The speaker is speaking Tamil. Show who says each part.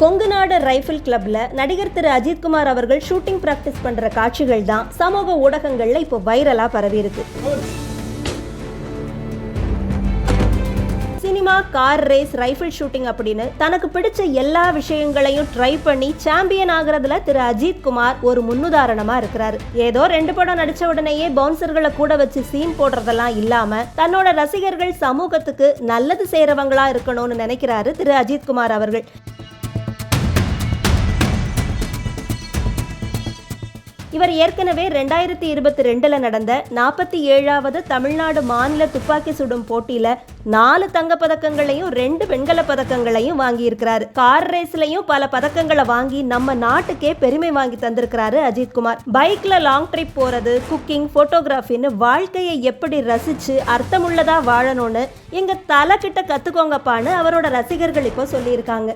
Speaker 1: கொங்குநாடு ரைஃபிள் கிளப்ல நடிகர் திரு அஜித்குமார் அவர்கள் ஷூட்டிங் பிராக்டிஸ் பண்ற காட்சிகள் தான் சமூக ஊடகங்கள்ல இப்போ வைரலா பரவி இருக்கு. Cinema car race rifle shooting அப்படின்னு தனக்கு பிடிச்ச எல்லா விஷயங்களையும் ட்ரை பண்ணி சாம்பியன் ஆகுறதுல திரு அஜித் குமார் ஒரு முன்னுதாரணமா இருக்கிறாரு. ஏதோ ரெண்டு படம் நடிச்ச உடனேயே பவுன்சர்களை கூட வச்சு சீன் போடுறதெல்லாம் இல்லாம தன்னோட ரசிகர்கள் சமூகத்துக்கு நல்லது செய்யறவங்களா இருக்கணும்னு நினைக்கிறாரு திரு அஜித் குமார் அவர்கள். இவர் ஏற்கனவே ரெண்டாயிரத்தி இருபத்தி ரெண்டில் நடந்த நாற்பத்தி ஏழாவது தமிழ்நாடு மாநில துப்பாக்கி சுடும் போட்டியில நாலு தங்க பதக்கங்களையும் ரெண்டு வெண்கல பதக்கங்களையும் வாங்கியிருக்கிறாரு. கார் ரேஸ்லையும் பல பதக்கங்களை வாங்கி நம்ம நாட்டுக்கே பெருமை வாங்கி தந்திருக்கிறாரு அஜித்குமார். பைக்ல லாங் ட்ரிப் போறது குக்கிங் போட்டோகிராஃபின்னு வாழ்க்கையை எப்படி ரசிச்சு அர்த்தமுள்ளதா வாழணும்னு எங்க தலை கிட்ட கத்துக்கோங்கப்பான்னு அவரோட ரசிகர்கள் இப்போ சொல்லியிருக்காங்க.